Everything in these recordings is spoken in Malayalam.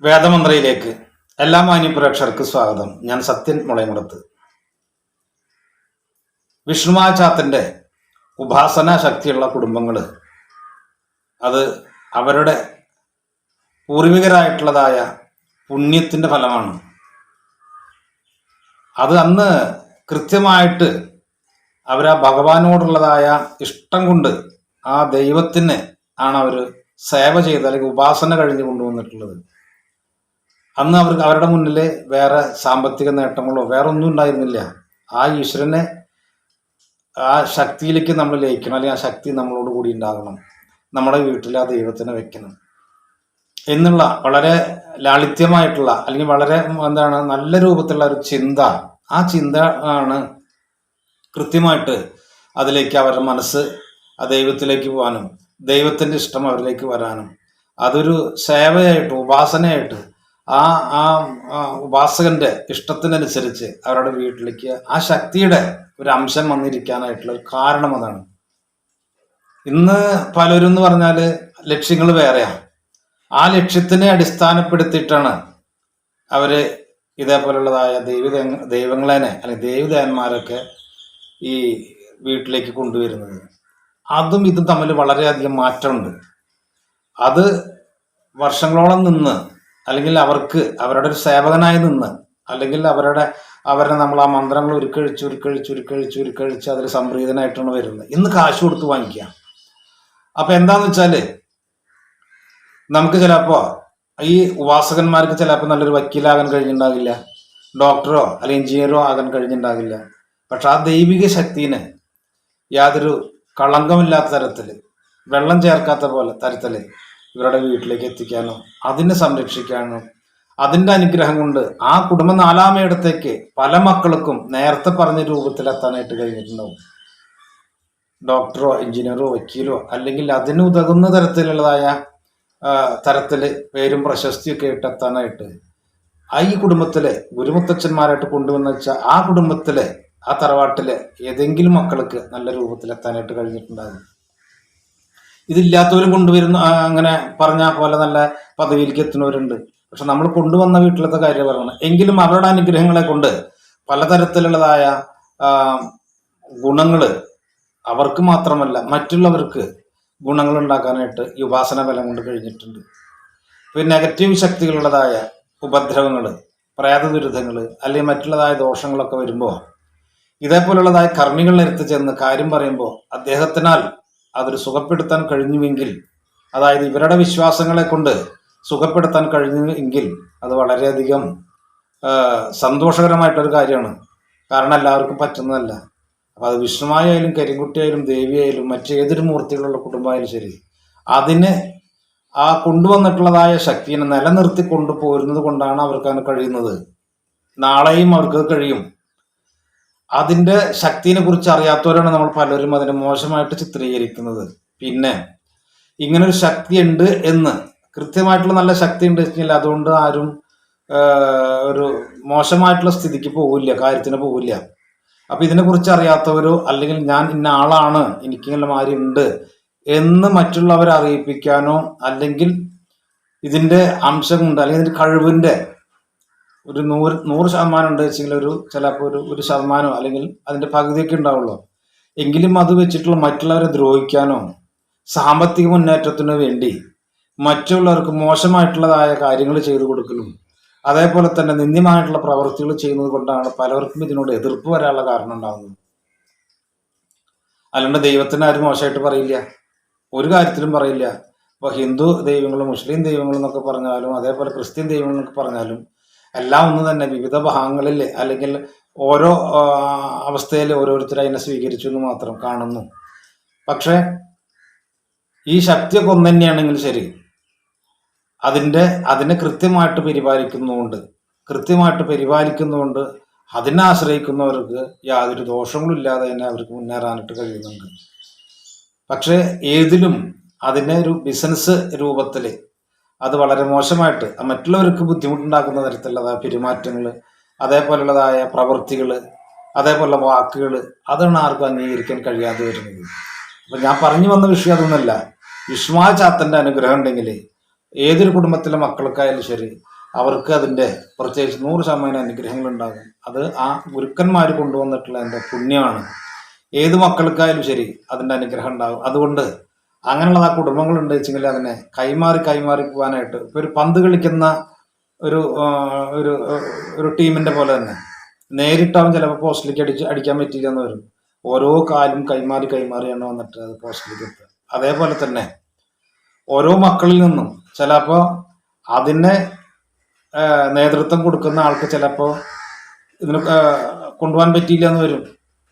വേദമന്ത്രയിലേക്ക്. എല്ലാ മാന്യ പ്രേക്ഷകർക്ക് സ്വാഗതം. ഞാൻ സത്യൻ മുളയമുടത്ത്. വിഷ്ണുമാചാത്തന്റെ ഉപാസന ശക്തിയുള്ള കുടുംബങ്ങൾ അത് അവരുടെ പൂർവികരായിട്ടുള്ളതായ പുണ്യത്തിന്റെ ഫലമാണ്. അത് അന്ന് കൃത്യമായിട്ട് അവർ ആ ഭഗവാനോടുള്ളതായ ഇഷ്ടം കൊണ്ട് ആ ദൈവത്തിന് ആണ് അവർ സേവ ചെയ്ത് അല്ലെങ്കിൽ ഉപാസന കഴിഞ്ഞ് കൊണ്ടുവന്നിട്ടുള്ളത്. അന്ന് അവർക്ക് അവരുടെ മുന്നിൽ വേറെ സാമ്പത്തിക നേട്ടങ്ങളോ വേറെ ഒന്നും ഉണ്ടായിരുന്നില്ല. ആ ഈശ്വരനെ ആ ശക്തിയിലേക്ക് നമ്മൾ ലയിക്കണം അല്ലെങ്കിൽ ആ ശക്തി നമ്മളോട് കൂടി ഉണ്ടാകണം. നമ്മുടെ വീട്ടിൽ ആ ദൈവത്തിനെ വെക്കണം. എന്നുള്ള വളരെ ലാളിത്യമായിട്ടുള്ള അല്ലെങ്കിൽ വളരെ എന്താണ് നല്ല രൂപത്തിലുള്ള ഒരു ചിന്ത. ആ ചിന്ത ആണ് കൃത്യമായിട്ട് അതിലേക്ക് അവരുടെ മനസ്സ് ആ ദൈവത്തിലേക്ക് പോകാനും ദൈവത്തിന്റെ ഇഷ്ടം അവരിലേക്ക് വരാനും. അതൊരു സേവയായിട്ട് ഉപാസനയായിട്ട് ആ ആ ഉപാസകന്റെ ഇഷ്ടത്തിനനുസരിച്ച് അവരുടെ വീട്ടിലേക്ക് ആ ശക്തിയുടെ ഒരു അംശം വന്നിരിക്കാനായിട്ടുള്ള ഒരു കാരണം അതാണ്. ഇന്ന് പലരും എന്ന് പറഞ്ഞാൽ ലക്ഷ്യങ്ങൾ വേറെയാ. ആ ലക്ഷ്യത്തിനെ അടിസ്ഥാനപ്പെടുത്തിയിട്ടാണ് അവർ ഇതേപോലുള്ളതായ ദൈവ ദൈവങ്ങളെ അല്ലെങ്കിൽ ദൈവദേവന്മാരൊക്കെ ഈ വീട്ടിലേക്ക് കൊണ്ടുവരുന്നത്. അതും ഇതും തമ്മിൽ വളരെയധികം മാറ്റമുണ്ട്. അത് വർഷങ്ങളോളം നിന്ന് അല്ലെങ്കിൽ അവർക്ക് അവരുടെ ഒരു സേവകനായി നിന്ന് അല്ലെങ്കിൽ അവരുടെ അവരെ നമ്മൾ ആ മന്ത്രങ്ങൾ ഉരുക്കഴിച്ച് ഉരുക്കഴിച്ച് ഉരുക്കഴിച്ച് ഉരുക്കഴിച്ച് അതിൽ സംപ്രീതനായിട്ടാണ് വരുന്നത്. ഇന്ന് കാശ് കൊടുത്ത് വാങ്ങിക്കാം അപ്പൊ എന്താന്ന് വെച്ചാൽ നമുക്ക് ചിലപ്പോ ഈ ഉപാസകന്മാർക്ക് ചിലപ്പോൾ നല്ലൊരു വക്കീലാകാൻ കഴിഞ്ഞിട്ടുണ്ടാകില്ല. ഡോക്ടറോ അല്ലെങ്കിൽ എഞ്ചിനീയറോ ആകാൻ കഴിഞ്ഞിട്ടുണ്ടാകില്ല. പക്ഷെ ആ ദൈവിക ശക്തിന് യാതൊരു കളങ്കമില്ലാത്ത തരത്തിൽ വെള്ളം ചേർക്കാത്ത പോലെ തരത്തിൽ ഇവരുടെ വീട്ടിലേക്ക് എത്തിക്കാനോ അതിനെ സംരക്ഷിക്കാനോ അതിന്റെ അനുഗ്രഹം കൊണ്ട് ആ കുടുംബ നാലാമയിടത്തേക്ക് പല മക്കൾക്കും നേരത്തെ പറഞ്ഞ രൂപത്തിൽ എത്താനായിട്ട് കഴിഞ്ഞിട്ടുണ്ടാവും. ഡോക്ടറോ എഞ്ചിനീയറോ വക്കീലോ അല്ലെങ്കിൽ അതിന് ഉതകുന്ന തരത്തിലുള്ളതായ തരത്തിൽ പേരും പ്രശസ്തിയൊക്കെ ആയിട്ട് എത്താനായിട്ട് ആ ഈ കുടുംബത്തിലെ ഗുരുമുത്തച്ഛന്മാരായിട്ട് കൊണ്ടുവന്ന വെച്ചാൽ ആ കുടുംബത്തിലെ ആ തറവാട്ടിലെ ഏതെങ്കിലും മക്കൾക്ക് നല്ല രൂപത്തിൽ എത്താനായിട്ട് കഴിഞ്ഞിട്ടുണ്ടാകും. ഇതില്ലാത്തവരും കൊണ്ടുവരുന്ന അങ്ങനെ പറഞ്ഞ പോലെ നല്ല പദവിയിലേക്ക് എത്തുന്നവരുണ്ട്. പക്ഷെ നമ്മൾ കൊണ്ടുവന്ന വീട്ടിലത്തെ കാര്യം പറയണം. എങ്കിലും അവരുടെ അനുഗ്രഹങ്ങളെ കൊണ്ട് പലതരത്തിലുള്ളതായ ഗുണങ്ങൾ അവർക്ക് മാത്രമല്ല മറ്റുള്ളവർക്ക് ഗുണങ്ങൾ ഉണ്ടാക്കാനായിട്ട് ഈ ഉപാസന ബലം കൊണ്ട് കഴിഞ്ഞിട്ടുണ്ട്. പിന്നെ നെഗറ്റീവ് ശക്തികളുള്ളതായ ഉപദ്രവങ്ങൾ പ്രേത ദുരിതങ്ങൾ അല്ലെങ്കിൽ മറ്റുള്ളതായ ദോഷങ്ങളൊക്കെ വരുമ്പോൾ ഇതേപോലുള്ളതായ കർമ്മികളുടെ അടുത്ത് ചെന്ന് കാര്യം പറയുമ്പോൾ അദ്ദേഹത്തിനാൽ അതൊരു സുഖപ്പെടുത്താൻ കഴിഞ്ഞുവെങ്കിൽ അതായത് ഇവരുടെ വിശ്വാസങ്ങളെ കൊണ്ട് സുഖപ്പെടുത്താൻ കഴിഞ്ഞു എങ്കിൽ അത് വളരെയധികം സന്തോഷകരമായിട്ടൊരു കാര്യമാണ്. കാരണം എല്ലാവർക്കും പറ്റുന്നതല്ല. അപ്പോൾ അത് വിഷ്ണുമായാലും കരിങ്കുട്ടിയായാലും ദേവിയായാലും മറ്റേതൊരു മൂർത്തികളുള്ള കുടുംബമായാലും ശരി അതിന് ആ കൊണ്ടുവന്നിട്ടുള്ളതായ ശക്തിയെ നിലനിർത്തി കൊണ്ടുപോരുന്നത് കൊണ്ടാണ് അവർക്ക് അതിന് കഴിയുന്നത്. നാളെയും അവർക്ക് കഴിയും. അതിന്റെ ശക്തിനെ കുറിച്ച് അറിയാത്തവരാണ് നമ്മൾ പലരും അതിനെ മോശമായിട്ട് ചിത്രീകരിക്കുന്നത്. പിന്നെ ഇങ്ങനൊരു ശക്തിയുണ്ട് എന്ന് കൃത്യമായിട്ടുള്ള നല്ല ശക്തി ഉണ്ട് വെച്ചാൽ അതുകൊണ്ട് ആരും ഒരു മോശമായിട്ടുള്ള സ്ഥിതിക്ക് പോകില്ല കാര്യത്തിന് പോകില്ല അപ്പൊ ഇതിനെക്കുറിച്ച് അറിയാത്തവരോ അല്ലെങ്കിൽ ഞാൻ ഇന്ന ആളാണ് എനിക്കിങ്ങനെ മാറി ഉണ്ട് എന്ന് മറ്റുള്ളവരെ അറിയിപ്പിക്കാനോ അല്ലെങ്കിൽ ഇതിന്റെ അംശമുണ്ട് അല്ലെങ്കിൽ ഇതിന്റെ കഴിവിന്റെ ഒരു നൂറ് നൂറ് ശതമാനം ഉണ്ട് വെച്ചെങ്കിൽ ഒരു ചിലപ്പോൾ ഒരു ഒരു ശതമാനമോ അല്ലെങ്കിൽ അതിന്റെ പകുതിയൊക്കെ ഉണ്ടാവുള്ളൂ. എങ്കിലും അത് വെച്ചിട്ടുള്ള മറ്റുള്ളവരെ ദ്രോഹിക്കാനോ സാമ്പത്തിക മുന്നേറ്റത്തിനു വേണ്ടി മറ്റുള്ളവർക്ക് മോശമായിട്ടുള്ളതായ കാര്യങ്ങൾ ചെയ്തു കൊടുക്കലും അതേപോലെ തന്നെ നിന്ദ്യമായിട്ടുള്ള പ്രവൃത്തികൾ ചെയ്യുന്നത് കൊണ്ടാണ് പലർക്കും ഇതിനോട് എതിർപ്പ് വരാനുള്ള കാരണം ഉണ്ടാകുന്നത് അല്ലാണ്ട് ദൈവത്തിന് ആരും മോശമായിട്ട് പറയില്ല. ഒരു കാര്യത്തിലും പറയില്ല. ഇപ്പൊ ഹിന്ദു ദൈവങ്ങളും മുസ്ലിം ദൈവങ്ങളും എന്നൊക്കെ പറഞ്ഞാലും അതേപോലെ ക്രിസ്ത്യൻ ദൈവങ്ങൾ എന്നൊക്കെ പറഞ്ഞാലും എല്ലാം ഒന്ന് തന്നെ വിവിധ ഭാഗങ്ങളിൽ അല്ലെങ്കിൽ ഓരോ അവസ്ഥയിൽ ഓരോരുത്തർ അതിനെ സ്വീകരിച്ചു എന്ന് മാത്രം കാണുന്നു. പക്ഷേ ഈ ശക്തിയൊക്കെ ഒന്ന് തന്നെയാണെങ്കിൽ ശരി. അതിന്റെ അതിനെ കൃത്യമായിട്ട് പരിപാലിക്കുന്നുണ്ട് കൃത്യമായിട്ട് പരിപാലിക്കുന്നതുകൊണ്ട് അതിനെ ആശ്രയിക്കുന്നവർക്ക് യാതൊരു ദോഷങ്ങളും ഇല്ലാതെ തന്നെ അവർക്ക് മുന്നേറാനായിട്ട് കഴിയുന്നുണ്ട്. പക്ഷേ ഏതിലും അതിനെ ഒരു ബിസിനസ് രൂപത്തിൽ അത് വളരെ മോശമായിട്ട് മറ്റുള്ളവർക്ക് ബുദ്ധിമുട്ടുണ്ടാക്കുന്ന തരത്തിലുള്ള പെരുമാറ്റങ്ങൾ അതേപോലുള്ളതായ പ്രവൃത്തികൾ അതേപോലെ വാക്കുകൾ അതാണ് ആർക്കും അംഗീകരിക്കാൻ കഴിയാതെ വരുന്നത്. അപ്പം ഞാൻ പറഞ്ഞു വന്ന വിഷയം അതൊന്നുമല്ല. വിഷ്മാ ചാത്തന്റെ അനുഗ്രഹം ഉണ്ടെങ്കിൽ ഏതൊരു കുടുംബത്തിലെ മക്കൾക്കായാലും ശരി അവർക്ക് അതിന്റെ പ്രത്യേകിച്ച് നൂറ് ശതമാനം അനുഗ്രഹങ്ങൾ ഉണ്ടാകും. അത് ആ ഗുരുക്കന്മാർ കൊണ്ടുവന്നിട്ടുള്ള എന്റെ പുണ്യമാണ്. ഏത് മക്കൾക്കായാലും ശരി അതിന്റെ അനുഗ്രഹം ഉണ്ടാകും. അതുകൊണ്ട് അങ്ങനെയുള്ള ആ കുടുംബങ്ങൾ ഉണ്ട് വെച്ചെങ്കിൽ അതിനെ കൈമാറി കൈമാറി പോകാനായിട്ട്. ഇപ്പൊ ഒരു പന്ത് കളിക്കുന്ന ഒരു ഒരു ഒരു ടീമിന്റെ പോലെ തന്നെ. നേരിട്ടാവും ചിലപ്പോൾ പോസ്റ്റിലേക്ക് അടിച്ച് അടിക്കാൻ പറ്റില്ല എന്ന് വരും. ഓരോ കാലും കൈമാറി കൈമാറിയാണ് വന്നിട്ട് അത് പോസ്റ്റിലേക്ക് എത്തുക. അതേപോലെ തന്നെ ഓരോ മക്കളിൽ നിന്നും ചിലപ്പോൾ അതിനെ നേതൃത്വം കൊടുക്കുന്ന ആൾക്ക് ചിലപ്പോൾ ഇതിന് കൊണ്ടുപോകാൻ പറ്റിയില്ല എന്ന് വരും.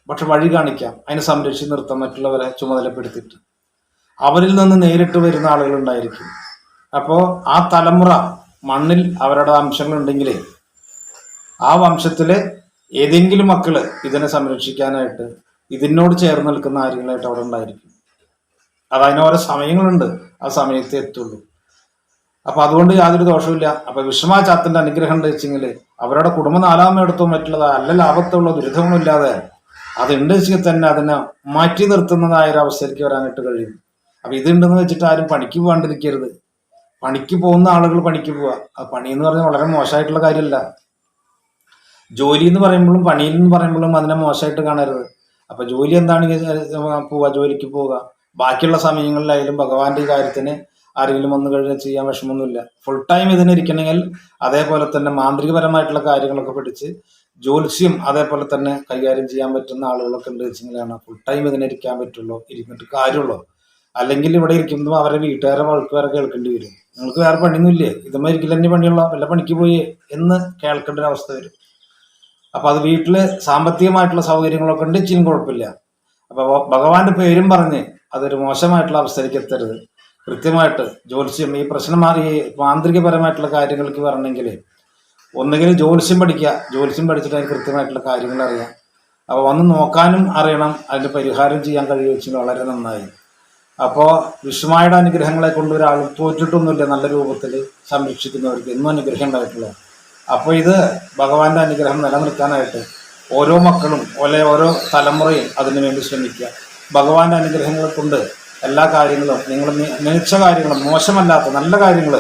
പക്ഷെ വഴി കാണിക്കാം. അതിനെ സംരക്ഷിച്ച് നിർത്താൻ മറ്റുള്ളവരെ ചുമതലപ്പെടുത്തിയിട്ട്. അവരിൽ നിന്ന് നേരിട്ട് വരുന്ന ആളുകളുണ്ടായിരിക്കും. അപ്പോൾ ആ തലമുറ മണ്ണിൽ അവരുടെ അംശങ്ങളുണ്ടെങ്കിലേ ആ വംശത്തിലെ ഏതെങ്കിലും മക്കൾ ഇതിനെ സംരക്ഷിക്കാനായിട്ട് ഇതിനോട് ചേർന്ന് നിൽക്കുന്ന ആരെങ്കിലായിട്ട് അവിടെ ഉണ്ടായിരിക്കും. അത് ഓരോ സമയങ്ങളുണ്ട് ആ സമയത്ത് എത്തുള്ളൂ. അപ്പൊ അതുകൊണ്ട് യാതൊരു ദോഷമില്ല അപ്പൊ വിഷമാചാത്തിന്റെ അനുഗ്രഹം ഉണ്ട് വെച്ചെങ്കിൽ അവരുടെ കുടുംബം നാലാമേ എടുത്തോ മറ്റുള്ളത്. അല്ല ലാഭത്തുള്ള ദുരിതങ്ങളും ഇല്ലാതെ അത് ഉണ്ട് വെച്ചെങ്കിൽ തന്നെ അതിനെ മാറ്റി നിർത്തുന്നതായ ഒരു അവസ്ഥയിലേക്ക് വരാനായിട്ട് കഴിയും. അപ്പൊ ഇതുണ്ടെന്ന് വെച്ചിട്ട് ആരും പണിക്ക് പോകാണ്ടിരിക്കരുത് പണിക്ക് പോകുന്ന ആളുകൾ പണിക്ക് പോവുക ആ പണി എന്ന് പറഞ്ഞാൽ വളരെ മോശമായിട്ടുള്ള കാര്യമല്ല. ജോലി എന്ന് പറയുമ്പോഴും പണിയിൽ എന്ന് പറയുമ്പോഴും അതിനെ മോശമായിട്ട് കാണരുത്. അപ്പൊ ജോലി എന്താണെങ്കിൽ പോവുക ജോലിക്ക് പോവുക ബാക്കിയുള്ള സമയങ്ങളിലായാലും ഭഗവാന്റെ ഈ കാര്യത്തിന് ആരെങ്കിലും വന്നു കഴിഞ്ഞാൽ ചെയ്യാൻ വിഷമമൊന്നുമില്ല. ഫുൾ ടൈം ഇതിനിരിക്കണമെങ്കിൽ അതേപോലെ തന്നെ മാന്ത്രികപരമായിട്ടുള്ള കാര്യങ്ങളൊക്കെ പഠിച്ച് ജ്യോത്സ്യം അതേപോലെ തന്നെ കൈകാര്യം ചെയ്യാൻ പറ്റുന്ന ആളുകളൊക്കെ ഉണ്ട് വെച്ചെങ്കിലാണ് ഫുൾ ടൈം ഇതിനിരിക്കാൻ പറ്റുള്ളൂ ഇരുന്നിട്ട് കാര്യമുള്ളൂ. അല്ലെങ്കിൽ ഇവിടെ ഇരിക്കുമ്പോൾ അവരെ വീട്ടുകാരെ വരെ കേൾക്കേണ്ടി വരും. നിങ്ങൾക്ക് വേറെ പണിയൊന്നുമില്ലേ? ഇതുമ്മ ഇരിക്കില്ല തന്നെ പണിയുള്ള. വല്ല പണിക്ക് പോയി എന്ന് കേൾക്കേണ്ട ഒരു അവസ്ഥ വരും. അപ്പൊ അത് വീട്ടിൽ സാമ്പത്തികമായിട്ടുള്ള സൗകര്യങ്ങളൊക്കെ ഉണ്ട് ഇച്ചിരി കുഴപ്പമില്ല. അപ്പൊ ഭഗവാന്റെ പേരും പറഞ്ഞ് അതൊരു മോശമായിട്ടുള്ള അവസ്ഥയിലേക്ക് എത്തരുത്. കൃത്യമായിട്ട് ജ്യോത്സ്യം ഈ പ്രശ്നം മാറി മാന്ത്രികപരമായിട്ടുള്ള കാര്യങ്ങൾക്ക് പറഞ്ഞെങ്കിൽ ഒന്നുകിൽ ജ്യോത്സ്യം പഠിക്കുക ജ്യോത്സ്യം പഠിച്ചിട്ട് അതിന് കൃത്യമായിട്ടുള്ള കാര്യങ്ങൾ അറിയാം. അപ്പോൾ വന്ന് നോക്കാനും അറിയണം അതിന്റെ പരിഹാരം ചെയ്യാൻ കഴിയുക വെച്ചാൽ വളരെ നന്നായി. അപ്പോൾ വിഷ്ണുമായുടെ അനുഗ്രഹങ്ങളെ കൊണ്ട് ഒരാൾ തോറ്റിട്ടൊന്നുമില്ല നല്ല രൂപത്തിൽ സംരക്ഷിക്കുന്നവർക്ക്. എന്നും അനുഗ്രഹം ഉണ്ടായിട്ടുള്ളത് അപ്പോൾ ഇത് ഭഗവാന്റെ അനുഗ്രഹം നിലനിർത്താനായിട്ട് ഓരോ മക്കളും ഓലെ ഓരോ തലമുറയും അതിനു വേണ്ടി ശ്രമിക്കുക. ഭഗവാന്റെ അനുഗ്രഹങ്ങളെ കൊണ്ട് എല്ലാ കാര്യങ്ങളും നിങ്ങൾ മികച്ച കാര്യങ്ങളും മോശമല്ലാത്ത നല്ല കാര്യങ്ങൾ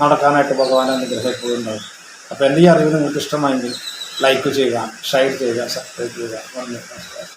നടക്കാനായിട്ട് ഭഗവാന്റെ അനുഗ്രഹം എപ്പോഴും ഉണ്ടാവും. അപ്പോൾ എന്റെ ഈ അറിവ് നിങ്ങൾക്ക് ഇഷ്ടമായെങ്കിൽ ലൈക്ക് ചെയ്യുക ഷെയർ ചെയ്യുക സബ്സ്ക്രൈബ് ചെയ്യുക. നന്ദി നമസ്കാരം.